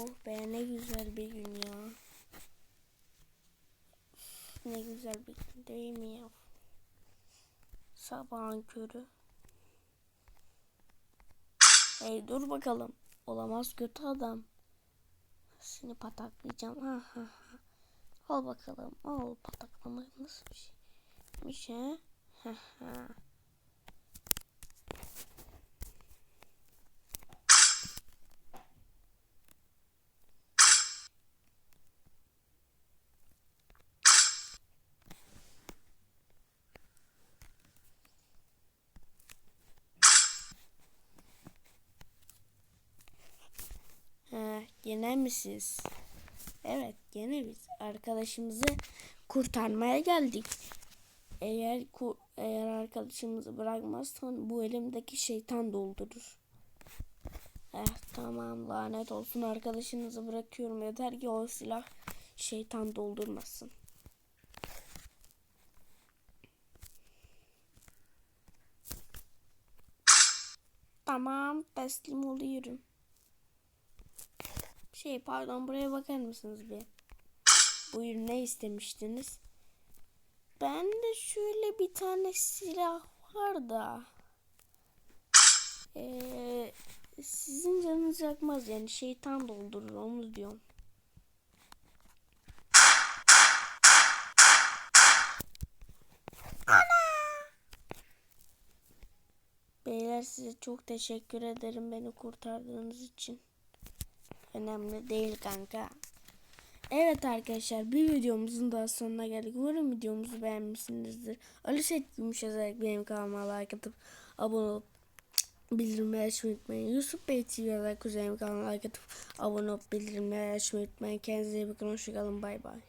Oh be ne güzel bir gün ya. Ne güzel bir gün değil mi ya? Sabahın körü. Hey dur bakalım. Olamaz kötü adam. Seni pataklayacağım. Ha ha ha. Al bakalım. Al pataklamak nasıl bir şeymiş he? Ha ha. Ha, gene mi siz? Evet, gene biz arkadaşımızı kurtarmaya geldik. Eğer eğer arkadaşımızı bırakmazsan bu elimdeki şeytan doldurur. Eh tamam lanet olsun arkadaşınızı bırakıyorum yeter ki o silah şeytan doldurmasın. Tamam teslim oluyorum. Şey pardon buraya bakar mısınız bir? Buyurun ne istemiştiniz? Ben de şöyle bir tane silah var da. Ee, sizin canınız yakmaz yani şeytan doldurur onu diyorum. Beyler size çok teşekkür ederim beni kurtardığınız için. Önemli değil kanka. Evet arkadaşlar bir videomuzun daha sonuna geldik. Umarım videomuzu beğenmişsinizdir. Ali Set Gümüş yazarak benim kanalıma like atıp abone olup bildirimleri açmayı unutmayın. Yusuf Bey TV yazarak kuzenim kanalıma like atıp abone olup bildirimleri açmayı unutmayın. Kendinize iyi bakın. Hoşçakalın. Bay bay.